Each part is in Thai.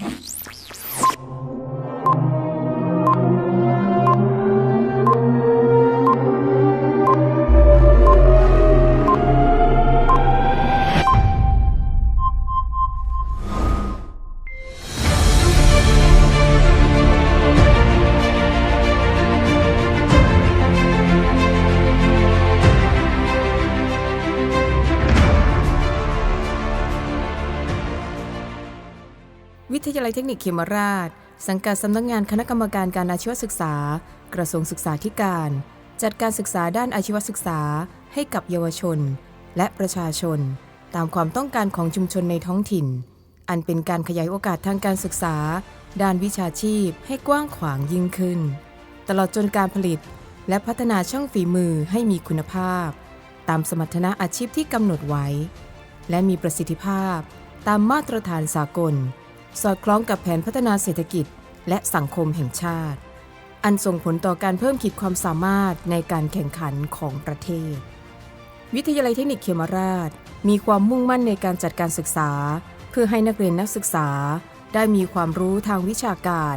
Thank you. วิทยาลัยเทคนิคเขมราช สังกัดสำนักงานคณะกรรมการการอาชีวศึกษา กระทรวงศึกษาธิการ จัดการศึกษาด้านอาชีวศึกษาให้กับเยาวชน และประชาชน ตามความต้องการของชุมชนในท้องถิ่น อันเป็นการขยายโอกาสทางการศึกษา ด้านวิชาชีพให้กว้างขวางยิ่งขึ้น ตลอดจนการผลิต และพัฒนาช่างฝีมือให้มีคุณภาพ ตามสมรรถนะอาชีพที่กำหนดไว้ และมีประสิทธิภาพ ตามมาตรฐานสากล สอดคล้องกับแผนพัฒนาเศรษฐกิจ และสังคมแห่งชาติ อันส่งผลต่อการเพิ่มขีดความสามารถในการแข่งขันของประเทศ วิทยาลัยเทคนิคเขมราช มีความมุ่งมั่นในการจัดการศึกษา เพื่อให้นักเรียนนักศึกษา ได้มีความรู้ทางวิชาการ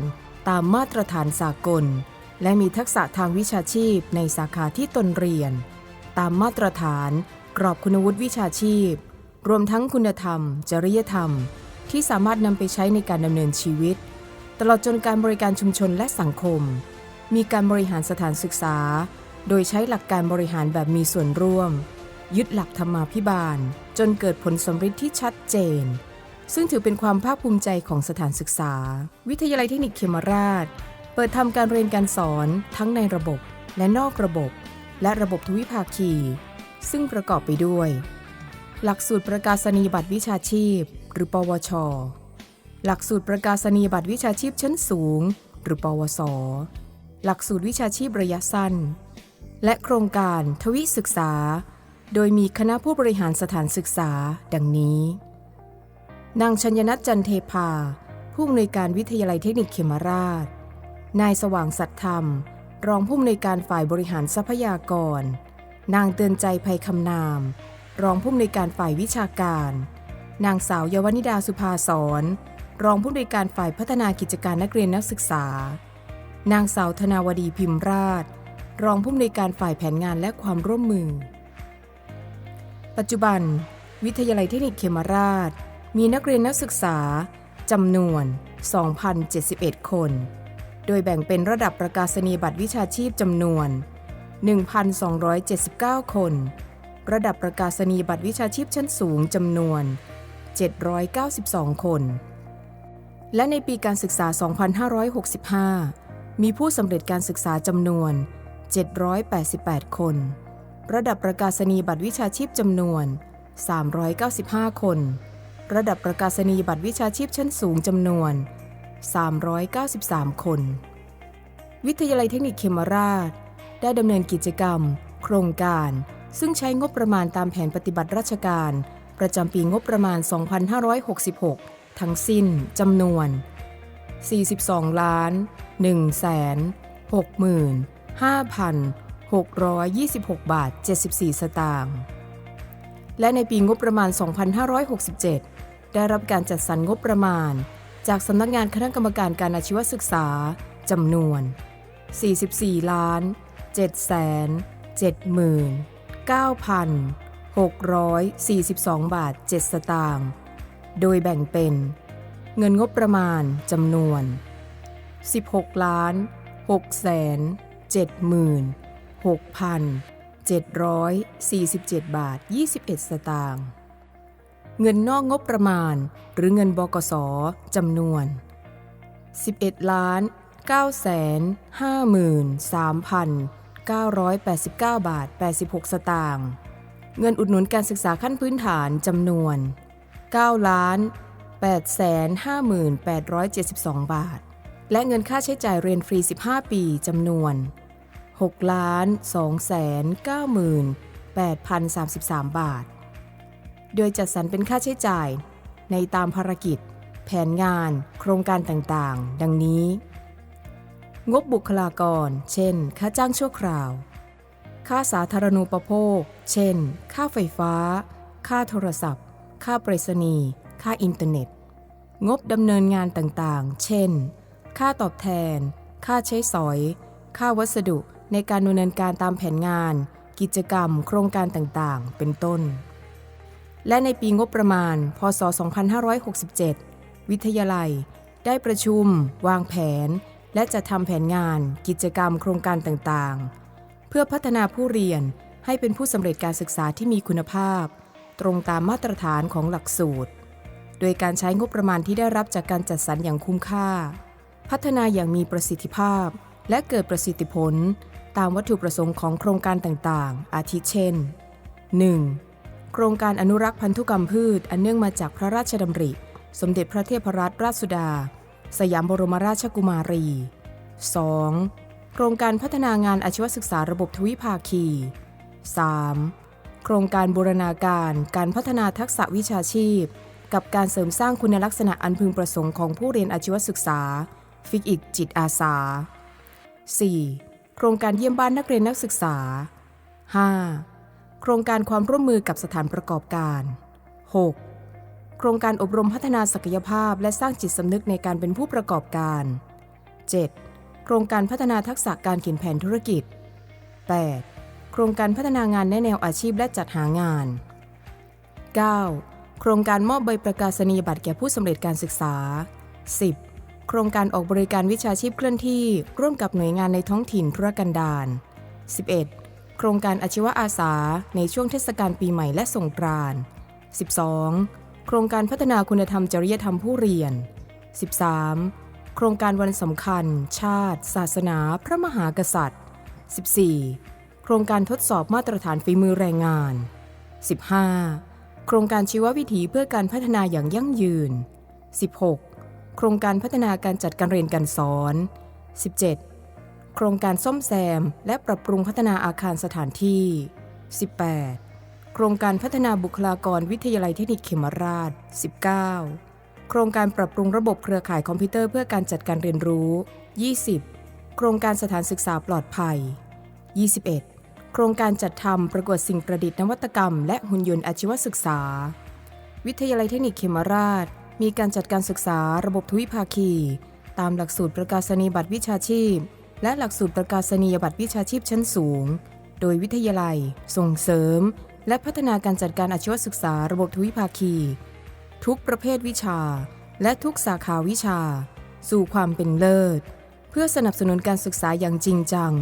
ตามมาตรฐานสากล และมีทักษะทางวิชาชีพในสาขาที่ตนเรียน ตามมาตรฐานกรอบคุณวุฒิวิชาชีพ รวมทั้งคุณธรรม จริยธรรม ที่สามารถนำไปใช้ในการดำเนินชีวิต ตลอดจนการบริการชุมชนและสังคม มีการบริหารสถานศึกษา โดยใช้หลักการบริหารแบบมีส่วนร่วม ยึดหลักธรรมาภิบาล จนเกิดผลสำฤทธิ์ที่ชัดเจน ซึ่งถือเป็นความภาคภูมิใจของสถานศึกษา วิทยาลัยเทคนิคเขมราช เปิดทำการเรียนการสอนทั้งในระบบและนอกระบบ และระบบทวิภาคี ซึ่งประกอบไปด้วย หลักสูตรประกาศนียบัตรวิชาชีพ หรือ ปวช หลักสูตรประกาศนียบัตรวิชาชีพชั้นสูง หรือ ปวส หลักสูตรวิชาชีพระยะสั้น และโครงการทวิศึกษา โดยมีคณะผู้บริหารสถานศึกษา ดังนี้ นางชัญญนัทจันเทพา ผู้อำนวยการวิทยาลัยเทคนิคเขมราช นายสว่างสัตยธรรม รองผู้อำนวยการฝ่ายบริหารทรัพยากร นางเตือนใจภัยคำนาม รองผู้อำนวยการฝ่ายวิชาการ นางสาวเยาวนิดาสุภาสอนรองผู้อำนวยการฝ่ายพัฒนากิจการนักเรียนนักศึกษา นางสาวธนาวดีพิมพ์ราช รองผู้อำนวยการฝ่ายแผนงานและความร่วมมือ ปัจจุบัน วิทยาลัยเทคนิคเขมราช มีนักเรียนนักศึกษาจำนวน 2,071 คน โดยแบ่งเป็นระดับประกาศนียบัตรวิชาชีพจำนวน 1,279 คน ระดับประกาศนียบัตรวิชาชีพชั้นสูงจำนวน 792 คน และในปีการศึกษา 2565 มีผู้สำเร็จการศึกษาจำนวน 788 คน ระดับประกาศนียบัตรวิชาชีพจำนวน 395 คน ระดับประกาศนียบัตรวิชาชีพชั้นสูงจำนวน 393 คน วิทยาลัยเทคนิคเขมราช ได้ดำเนินกิจกรรม โครงการ ซึ่งใช้งบประมาณตามแผนปฏิบัติราชการ ประจำปีงบประมาณ 2566 ทั้งสิ้นจำนวน 42 ล้าน1 6 5,626 บาท 74 สตางค์ และในปีงบประมาณ 2567 ได้รับการจัดสรรงบประมาณ จากสำนักงานคณะกรรมการการอาชีวศึกษาจำนวน 44 ล้าน7 7 9 0 0 0 642 บาท 7 สตางค์ โดยแบ่งเป็น เงินงบประมาณจำนวน 16 ล้าน6แสน7หมื่น6พัน747 บาท 21 สตางค์ เงินนอกงบประมาณหรือเงินบกสจำนวน 11 ล้าน9แสน5หมื่น3พัน989 บาท 86 สตางค์ เงินอุดหนุนการศึกษาขั้นพื้นฐานจำนวน9ล้าน8 5 8 7 2 บาท และเงินค่าใช้จ่ายเรียนฟรี 15 ปีจำนวน6ล้าน298,033 บาท โดยจัดสรรเป็นค่าใช้จ่ายในตามภารกิจ แผนงาน โครงการต่างๆ ดังนี้ งบบุคลากร เช่น ค่าจ้างชั่วคราว ค่าสาธารณูปโภค เช่น ค่าไฟฟ้า ค่าโทรศัพท์ ค่าไปรษณีย์ ค่าอินเทอร์เน็ต งบดำเนินงานต่างๆ เช่น ค่าตอบแทน ค่าใช้สอย ค่าวัสดุในการดำเนินการตามแผนงาน กิจกรรม โครงการต่างๆ เป็นต้น และในปีงบประมาณ พศ 2567 วิทยาลัย ได้ประชุม วางแผน และจะทำแผนงาน กิจกรรม โครงการต่างๆ พื่อพัฒนาผู้เรียนให้เป็นผู้สำเร็จการศึกษาที่มีคุณภาพ ตรงตามมาตรฐานของหลักสูตร โดยการใช้งบประมาณที่ได้รับจากการจัดสรรอย่างคุ้มค่า พัฒนาอย่างมีประสิทธิภาพ และเกิดประสิทธิผล ตามวัตถุประสงค์ของโครงการต่างๆ อาทิเช่น 1. โครงการอนุรักษ์พันธุกรรมพืช อันเนื่องมาจากพระราชดำริ สมเด็จพระเทพรัตนราชสุดา สยามบรมราชกุมารี 2. โครงการพัฒนางานอาชีวศึกษาระบบทวิภาคี 3. โครงการบูรณาการการพัฒนาทักษะวิชาชีพ กับการเสริมสร้างคุณลักษณะอันพึงประสงค์ของผู้เรียนอาชีวศึกษา ฟิกอิกจิตอาสา 4. โครงการเยี่ยมบ้านนักเรียนนักศึกษา 5. โครงการความร่วมมือกับสถานประกอบการ 6. โครงการอบรมพัฒนาศักยภาพและสร้างจิตสำนึกในการเป็นผู้ประกอบการ 7. โครงการพัฒนาทักษะการเขียนแผนธุรกิจ 8. โครงการพัฒนางานแนแนวอาชีพและจัดหางาน 9. โครงการมอบใบประกาศนียบัตรแก่ผู้สำเร็จการศึกษา 10. โครงการออกบริการวิชาชีพเคลื่อนที่ ร่วมกับหน่วยงานในท้องถิ่นธุรกันดาร 11. โครงการอาชีวอาสาในช่วงเทศกาลปีใหม่และสงกรานต์ 12. โครงการพัฒนาคุณธรรมจริยธรรมผู้เรียน 13. โครงการวันสำคัญ ชาติ ศาสนา พระมหากษัตริย์ 14. โครงการทดสอบมาตรฐานฝีมือแรงงาน 15. โครงการชีววิถีเพื่อการพัฒนาอย่างยั่งยืน 16. โครงการพัฒนาการจัดการเรียนการสอน 17. โครงการซ่อมแซม และปรับปรุงพัฒนาอาคารสถานที่ 18. โครงการพัฒนาบุคลากรวิทยาลัยเทคนิคเขมราช 19. โครงการปรับปรุงระบบเครือข่ายคอมพิวเตอร์เพื่อการจัดการเรียนรู้ 20. โครงการสถานศึกษาปลอดภัย 21. โครงการจัดทำประกวดสิ่งประดิษฐ์นวัตกรรม และหุ่นยนต์อาชีวศึกษา วิทยาลัยเทคนิคเขมราช มีการจัดการศึกษาระบบทวิภาคี ตามหลักสูตรประกาศนียบัตรวิชาชีพ และหลักสูตรประกาศนียบัตรวิชาชีพชั้นสูง โดยวิทยาลัย ส่งเสริม และพัฒนาการจัดการอาชีวศึกษาระบบทวิภาคี ทุกประเภทวิชา และทุกสาขาวิชา สู่ความเป็นเลิศ เพื่อสนับสนุนการศึกษาอย่างจริงจัง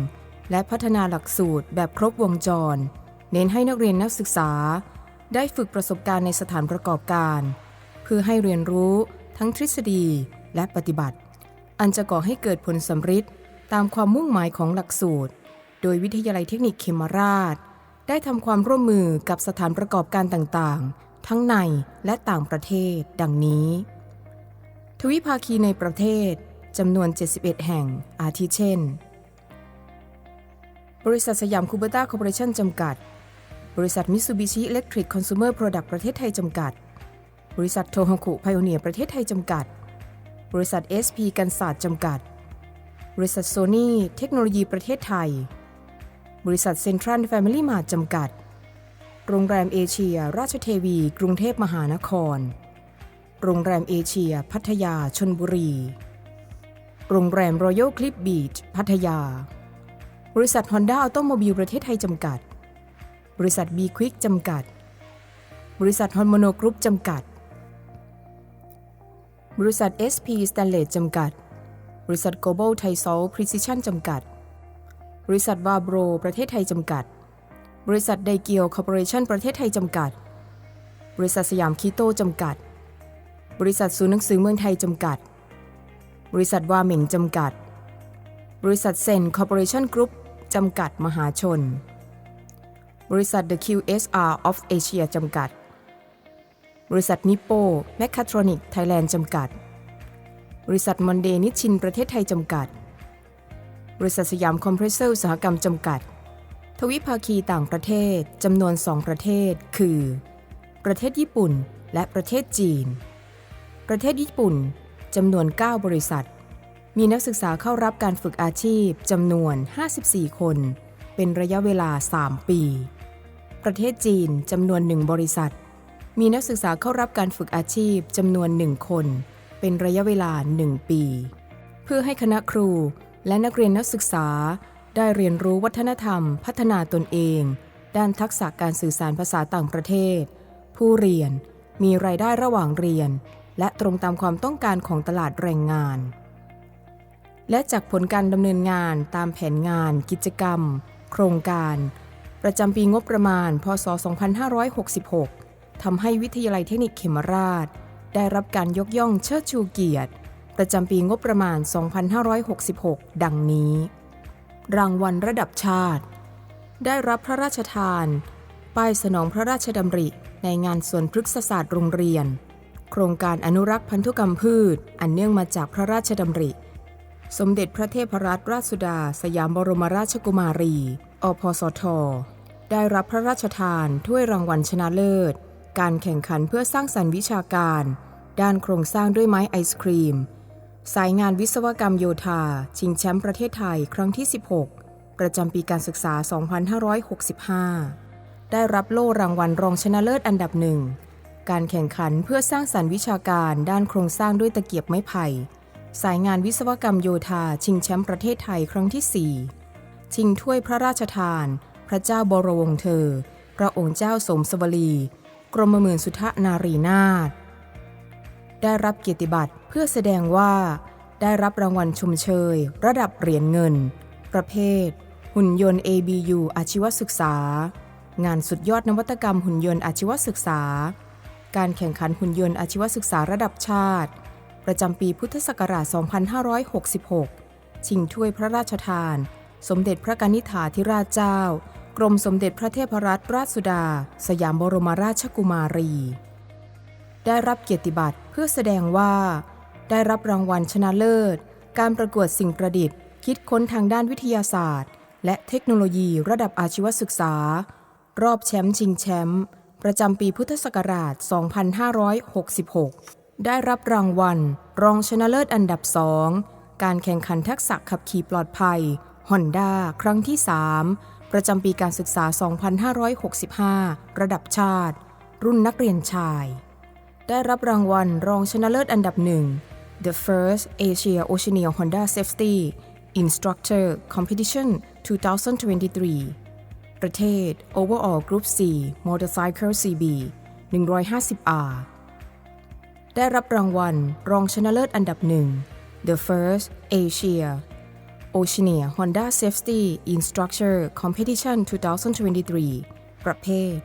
และพัฒนาหลักสูตรแบบครบวงจร เน้นให้นักเรียนนักศึกษา ได้ฝึกประสบการณ์ในสถานประกอบการ เพื่อให้เรียนรู้ทั้งทฤษฎีและปฏิบัติ อันจะก่อให้เกิดผลสำฤทธิ์ตามความมุ่งหมายของหลักสูตร โดยวิทยาลัยเทคนิคเขมราช ได้ทำความร่วมมือกับสถานประกอบการต่างๆ ทั้งในและต่างประเทศ ดังนี้ ทวิภาคีในประเทศจำนวน 71 แห่ง อาทิเช่น บริษัทสยามคูเบต้าคอร์ปอเรชั่นจำกัด บริษัทมิตซูบิชิอิเล็กทริกคอน sumer Product ประเทศไทยจำกัด บริษัทโทฮ k คุไพโอเนียประเทศไทยจำกัด บริษัท SP กันศาสตร์จำกัด บริษัทโซนี่เทคโนโลยีประเทศไทย บริษัทเซ็นทรัลแฟมิลี่มาร์จำกัด โรงแรมเอเชีย ราชเทวี กรุงเทพมหานคร โรงแรมเอเชีย พัทยาชนบุรี โรงแรมรอยัลคลิปบีชพัทยา บริษัทฮอนด้าออโตโมบิลประเทศไทยจำกัด บริษัทบีควิกจำกัด บริษัทฮอนโมโนกรุ๊ปจำกัด บริษัท SP s t a n l e s จำกัด บริษัท Global Thai Salt Precision จำกัด บริษัทวาโบรประเทศไทยจำกัด บริษัทไดเกียวคอร์ปอเรชั่นประเทศไทยจำกัด บริษัทสยามคีโตจำกัด บริษัทศูนย์หนังสือเมืองไทยจำกัด บริษัทวาเหมิงจำกัด บริษัทเซนคอร์ปอเรชั่นกรุ๊ปจำกัดมหาชน บริษัท The QSR of Asia จำกัด บริษัทนิโปแมคคาทรอนิกไทยแลนด์จำกัด บริษัทมอนเดนิชินประเทศไทยจำกัด บริษัทสยามคอมเพรสเซอร์อุตสาหกรรมจำกัด ทวิภาคีต่างประเทศจำนวน2ประเทศ คือ ประเทศญี่ปุ่นและประเทศจีน ประเทศญี่ปุ่นจำนวน 9 บริษัท มีนักศึกษาเข้ารับการฝึกอาชีพจำนวน 54 คน เป็นระยะเวลา 3 ปี ประเทศจีนจำนวน1บริษัท มีนักศึกษาเข้ารับการฝึกอาชีพจำนวน1คน เป็นระยะเวลา 1 ปี เพื่อให้คณะครูและนักเรียนนักศึกษา ได้เรียนรู้วัฒนธรรม พัฒนาตนเอง ด้านทักษะการสื่อสารภาษาต่างประเทศ ผู้เรียนมีรายได้ระหว่างเรียน และตรงตามความต้องการของตลาดแรงงาน และจากผลการดำเนินงานตามแผนงาน กิจกรรม โครงการ ประจำปีงบประมาณ พศ 2566 ทำให้วิทยาลัยเทคนิคเขมราช ได้รับการยกย่องเชิดชูเกียรติ ประจำปีงบประมาณ 2566 ดังนี้ รางวัลระดับชาติ ได้รับพระราชทาน ป้ายสนองพระราชดำริในงานสวนพฤกษศาสตร์โรงเรียน โครงการอนุรักษ์พันธุกรรมพืช อันเนื่องมาจากพระราชดำริ สมเด็จพระเทพรัตนราชสุดา สยามบรมราชกุมารี อพสท ได้รับพระราชทานถ้วยรางวัลชนะเลิศ การแข่งขันเพื่อสร้างสรรค์วิชาการ ด้านโครงสร้างด้วยไม้ไอศครีม สายงานวิศวกรรมโยธา ชิงแชมป์ประเทศไทยครั้งที่ 16 ประจำปีการศึกษา 2565 ได้รับโล่รางวัลรองชนะเลิศอันดับหนึ่ง การแข่งขันเพื่อสร้างสรรค์วิชาการด้านโครงสร้างด้วยตะเกียบไม้ไผ่ สายงานวิศวกรรมโยธา ชิงแชมป์ประเทศไทยครั้งที่ 4 ชิงถ้วยพระราชทาน พระเจ้าบรวงเธอ พระองค์เจ้าสมสวลี กรมหมื่นสุทนารีนาถ ได้รับเกียรติบัตรเพื่อแสดงว่า ได้รับรางวัลชมเชย ระดับเหรียญเงิน ประเภท หุ่นยนต์ ABU อาชีวศึกษา งานสุดยอดนวัตกรรมหุ่นยนต์อาชีวศึกษา การแข่งขันหุ่นยนต์อาชีวศึกษาระดับชาติ ประจำปีพุทธศักราช 2566 ชิงถ้วยพระราชทาน สมเด็จพระกนิษฐาธิราชเจ้า กรมสมเด็จพระเทพรัตนราชสุดา สยามบรมราชกุมารี ได้รับเกียรติบัตรเพื่อแสดงว่า ได้รับรางวัลชนะเลิศ การประกวดสิ่งประดิษฐ์ คิดค้นทางด้านวิทยาศาสตร์ และเทคโนโลยีระดับอาชีวศึกษา รอบแชมป์ชิงแชมป์ประจำปีพุทธศักราช 2566 ได้รับรางวัล รองชนะเลิศอันดับสองการแข่งขันทักษะขับขี่ปลอดภัยฮอนด้าครั้งที่ 3 ประจำปีการศึกษา 2565 ระดับชาติ รุ่นนักเรียนชาย ได้รับรางวัลรองชนะเลิศอันดับหนึ่ง The First Asia Oceania Honda Safety Instructor Competition 2023 ประเทศ Overall Group C Motorcycle CB 150R ได้รับรางวัลรองชนะเลิศอันดับหนึ่ง The First Asia Oceania Honda Safety Instructor Competition 2023 ประเภท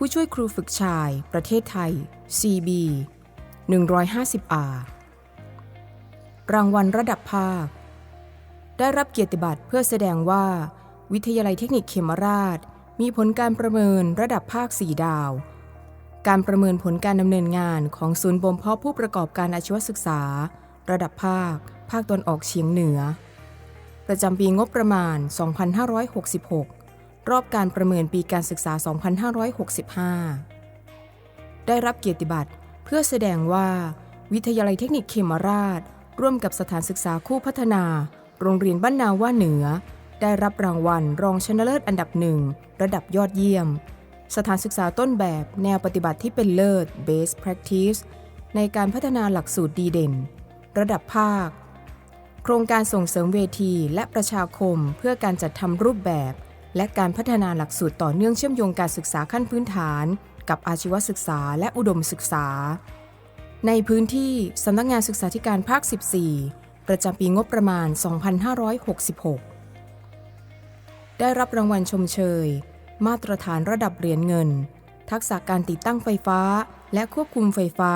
ผู้ช่วยครูฝึกชาย ประเทศไทย CB 150R รางวัลระดับภาค ได้รับเกียรติบัตรเพื่อแสดงว่า วิทยาลัยเทคนิคเขมราช มีผลการประเมินระดับภาค 4 ดาว การประเมินผลการดำเนินงานของศูนย์บ่มเพาะผู้ประกอบการอาชีวศึกษา ระดับภาค ภาคตะวันออกเฉียงเหนือ ประจำปีงบประมาณ 2566 รอบการประเมินปีการศึกษา 2565 ได้รับเกียรติบัตรเพื่อแสดงว่า วิทยาลัยเทคนิคเขมราช ร่วมกับสถานศึกษาคู่พัฒนา โรงเรียนบ้านนาว่าเหนือ ได้รับรางวัลรองชนะเลิศอันดับหนึ่งระดับยอดเยี่ยม สถานศึกษาต้นแบบแนวปฏิบัติที่เป็นเลิศ Best Practice ในการพัฒนาหลักสูตรดีเด่น ระดับภาค โครงการส่งเสริมเวทีและประชาคมเพื่อการจัดทำรูปแบบ และการพัฒนาหลักสูตรต่อเนื่องเชื่อมโยงการศึกษาขั้นพื้นฐาน กับอาชีวศึกษาและอุดมศึกษา ในพื้นที่สำนักงานศึกษาธิการภาค 14 ประจำปีงบประมาณ 2566 ได้รับรางวัลชมเชย มาตรฐานระดับเหรียญเงิน ทักษะการติดตั้งไฟฟ้า และควบคุมไฟฟ้า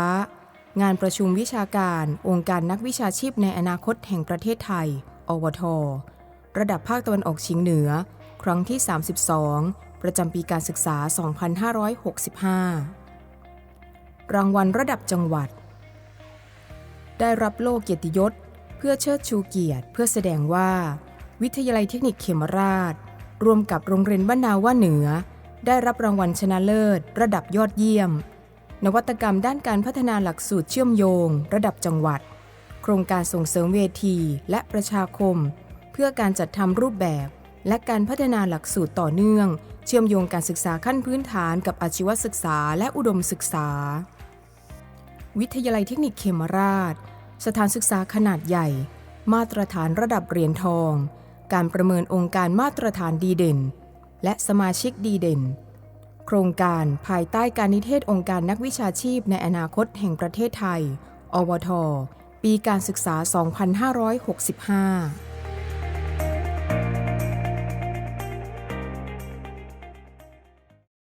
งานประชุมวิชาการ องค์การนักวิชาชีพในอนาคตแห่งประเทศไทย อวท ระดับภาคตะวันออกเฉียงเหนือ ครั้งที่ 32 ประจำปีการศึกษา 2565 รางวัลระดับจังหวัด ได้รับโล่เกียรติยศ เพื่อเชิดชูเกียรติ เพื่อแสดงว่า วิทยาลัยเทคนิคเขมราช ร่วมกับโรงเรียนบ้านนาว่าเหนือ ได้รับรางวัลชนะเลิศ ระดับยอดเยี่ยม นวัตกรรมด้านการพัฒนาหลักสูตรเชื่อมโยง ระดับจังหวัด โครงการส่งเสริมเวทีและประชาคม เพื่อการจัดทำรูปแบบ และการพัฒนาหลักสูตรต่อเนื่อง เชื่อมโยงการศึกษาขั้นพื้นฐานกับอาชีวศึกษาและอุดมศึกษา วิทยาลัยเทคนิคเขมราช สถานศึกษาขนาดใหญ่ มาตรฐานระดับเหรียญทอง การประเมินองค์การมาตรฐานดีเด่น และสมาชิกดีเด่น โครงการภายใต้การนิเทศองค์การนักวิชาชีพในอนาคตแห่งประเทศไทย อวท ปีการศึกษา 2565